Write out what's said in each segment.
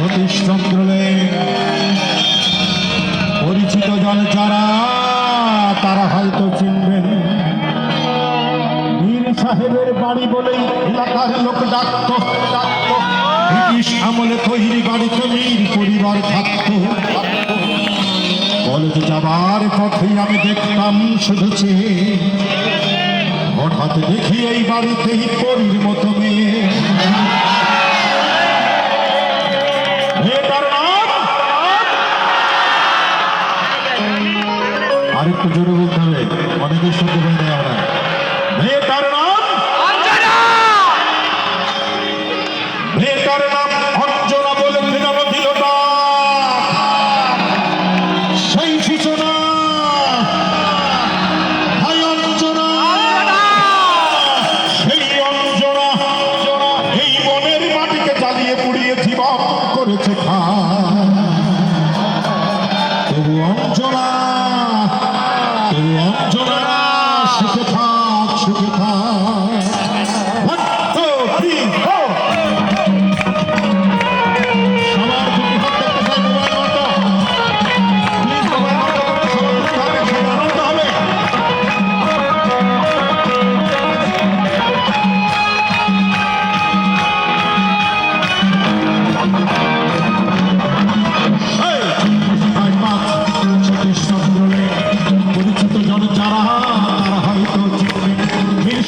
সতীশচন্দ্র পরিচিত জন যারা, তারা হয়তো চিনবেন। মীর সাহেবের বাড়ি বলেই এলাকার লোক ডাকত। ব্রিটিশ আমলে তৈরি বাড়িতে মীর পরিবার থাকত। কলেজ যাবার পথেই আমি দেখতাম শুধু চেয়ে হঠাৎ দেখি এই বাড়িতেই পরীর মতো মেয়ে। আরেকটু জোরে বলতে হবে। অনেকের শুনতে পাই না আমরা। মেয়েটার নাম? মেয়েটার নাম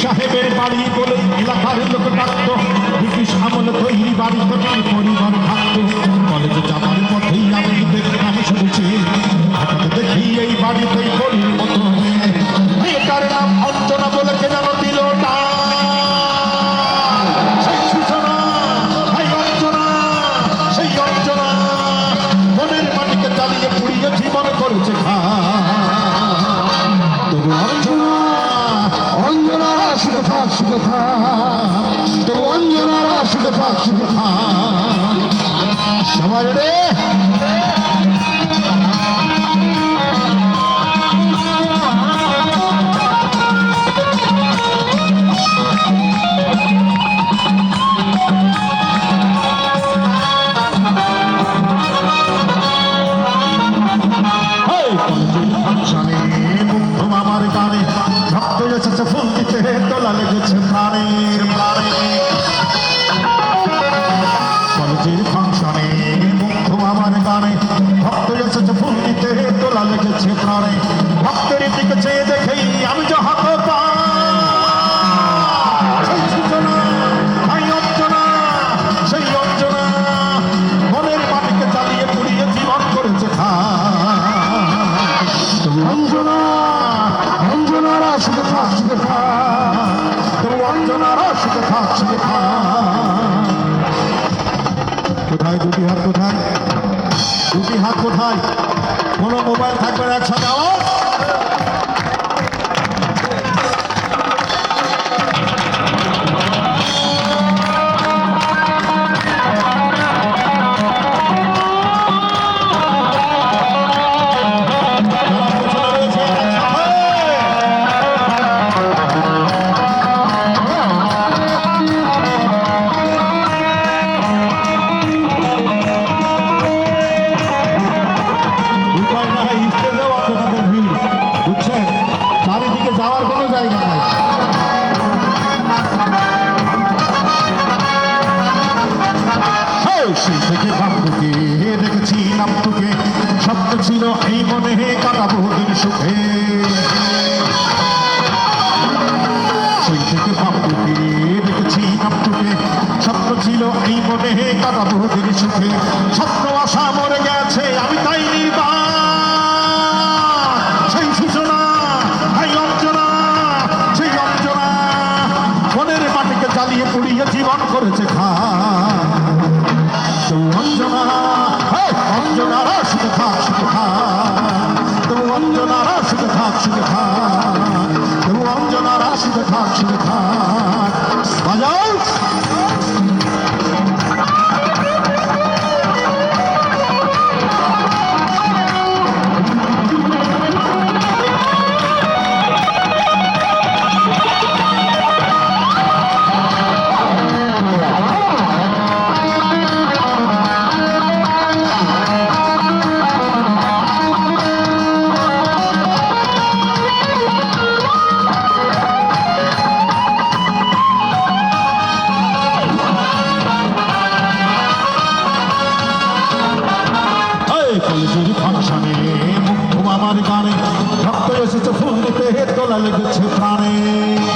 সাহেবের বাড়ি বলে এলাকার লোক ডাকত। ব্রিটিশ আমলে তৈরি বাড়িতে তার পরিবার থাকত। কলেজে যাবার পথেই আমি দেখলাম শুনেছি দেখি এই বাড়িতেই পরির মতো মেয়েটার নাম অঞ্জনা বলে কে যেন দিল না। সেই সূচনা, সেই অঞ্জনা সেই অঞ্জনা। মনের মাটিকে জ্বালিয়ে পুড়িয়ে জীবন করেছে খা থাক তবু অঞ্জনা সুখে থাক সবাই রে লেগেছে প্রাণের প্রাণে কলেজের ফাংশনে মুগ্ধ মামার গানে ভক্ত এসেছে ফুল দিতে তোলা লেগেছে প্রাণে। ভক্তের দিকে চেয়ে দেখেই আমি যে হাত পা সেই সূচনা, সেই কোনো থাকবেন একসাথে আওয়াজ সেই থেকে বাপুকে দেখেছি নাম তোকে শব্দ ছিল এই মনে কাটাবো দিন সুখে। সেই থেকে বাপুকে দেখেছি নাম তোকে স্বপ্ন ছিল এই মনে কাটাবো দিন সুখে। স্বপ্ন আশা মরে গেছে, আমি তাই সেই সূচনা, সেই অঞ্জনা সেই অঞ্জনা মনের মাটিকে জ্বালিয়ে পুড়িয়ে জীবন করেছে খা আনন্দেতে দোলা লেগেছে প্রাণে।